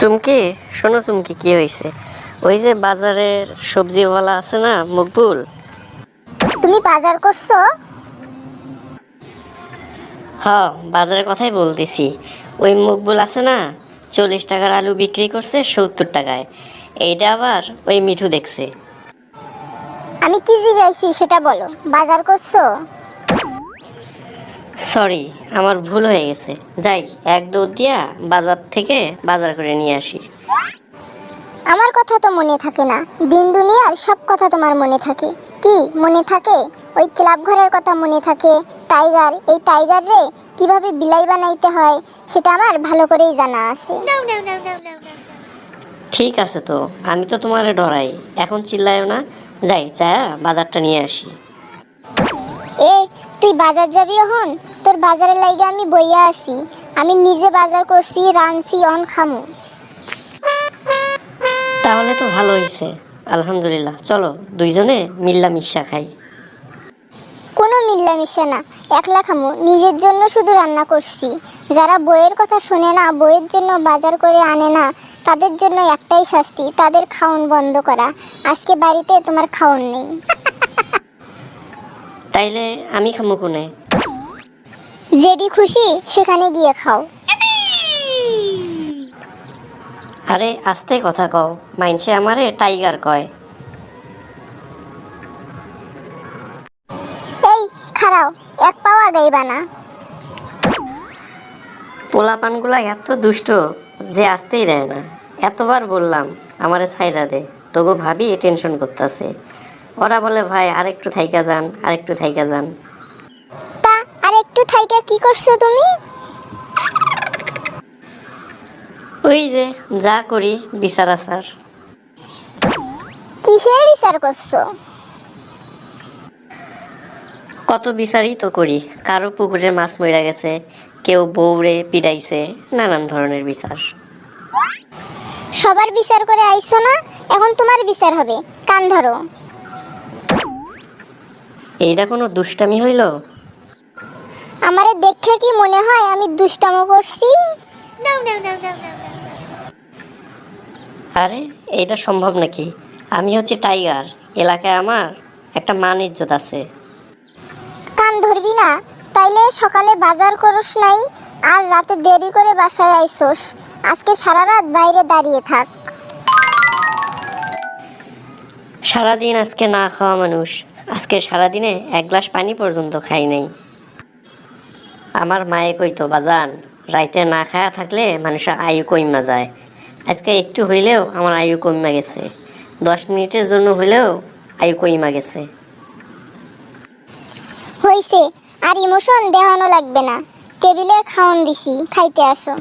চুমকি? শোনো চুমকি কি হয়েছে ওই যে বাজারের সবজিওয়ালা আছে না মকবুল? তুমি বাজার করছ? হ বাজারের কথাই বলতেছি। ওই মকবুল আছে না চল্লিশ টাকার আলু বিক্রি করছে সত্তর টাকায়। এইটা আবার ওই মিঠু দেখছে। আমি কি জিজ্ঞাসি সেটা বলো। বাজার করছ? সরি আমার ভুল হয়ে গেছে। যাই এক দৌড় দিয়া বাজার থেকে বাজার করে নিয়ে আসি। আমার কথা তো মনে থাকে না। দিন দুনিয়ার সব কথা তোমার মনে থাকে। কি মনে থাকে? ওই ক্লাব ঘরের কথা মনে থাকে। টাইগার এই টাইগার রে কীভাবে বিলাই বানাইতে হয় সেটা আমার ভালো করেই জানা আছে। ঠিক আছে তো আমি তো তোমারে ডরাই। এখন চিল্লায়ও না। যাই চা বাজারটা নিয়ে আসি। তুই বাজার যাবি এখন? তোর বাজারের লাইগে আমি বইয়া আছি। আমি নিজে বাজার করছি রানছি অন খামু। তাহলে তো ভালো হয়েছে আলহামদুলিল্লাহ। চলো দুইজনে মিল্লা মিশা খাই। কোনো মিল্লামিশা না। একলা খামু। নিজের জন্য শুধু রান্না করছি। যারা বইয়ের কথা শোনে না বইয়ের জন্য বাজার করে আনে না তাদের জন্য একটাই শাস্তি তাদের খাওন বন্ধ করা। আজকে বাড়িতে তোমার খাওন নেই। তাইলে আমি খামো কোনে? যেটি খুশি সেখানে গিয়ে খাও। আরে আস্তে কথা কও। মাইনসে আমারে টাইগার কয়। এই খারাও এক পাওয়া আগাইবা না। পোলাপানগুলা এত দুষ্ট যে আসতেই দেয় না। এতবার বললাম আমারে ছাইরা দে। তবু ভাবি টেনশন করতেছে। ওরা বলে ভাই আরেকটু থাইকা যান আরেকটু থাইকা যান। তা আর একটু থাইকা কি করছ তুমি? ওই যে যা করি বিচার আচার কিসের বিচার করছ? কত বিচারই তো করি। কারও পুকুরে মাছ মরে গেছে কেউ বউরে পিড়াইছে নানান ধরনের বিচার। সবার বিচার করে আইছো না? এখন তোমার বিচার হবে। কান ধরো। এইটা কোনো দুষ্টামি হইল? আমারে দেখে কি মনে হয় আমি দুষ্টামো করছি? আরে এইটা সম্ভব নাকি? আমি হচ্ছে টাইগার এলাকায় আমার একটা মান ইজ্জত আছে। কান ধরবি না তাইলে সকালে বাজার করস নাই আর রাতে দেরি করে বাসায় আইসোস। আজকে সারা রাত বাইরে দাঁড়িয়ে থাক। সারাদিন আজকে না খাওয়া মানুষ আজকে সারাদিনে এক গ্লাস পানি পর্যন্ত খাই নাই। আমার মায়ে কইতো, বাজান, রাইতে না খায়া থাকলে মানুষের আয়ু কইমা যায়। আজকে একটু হইলেও আমার আয়ু কইমা গেছে। দশ মিনিটের জন্য হইলেও আয়ু কইমা গেছে। হইছে, আর ইমোশন দেখানো লাগবে না। টেবিলে খাওন দিছি, খাইতে আসো।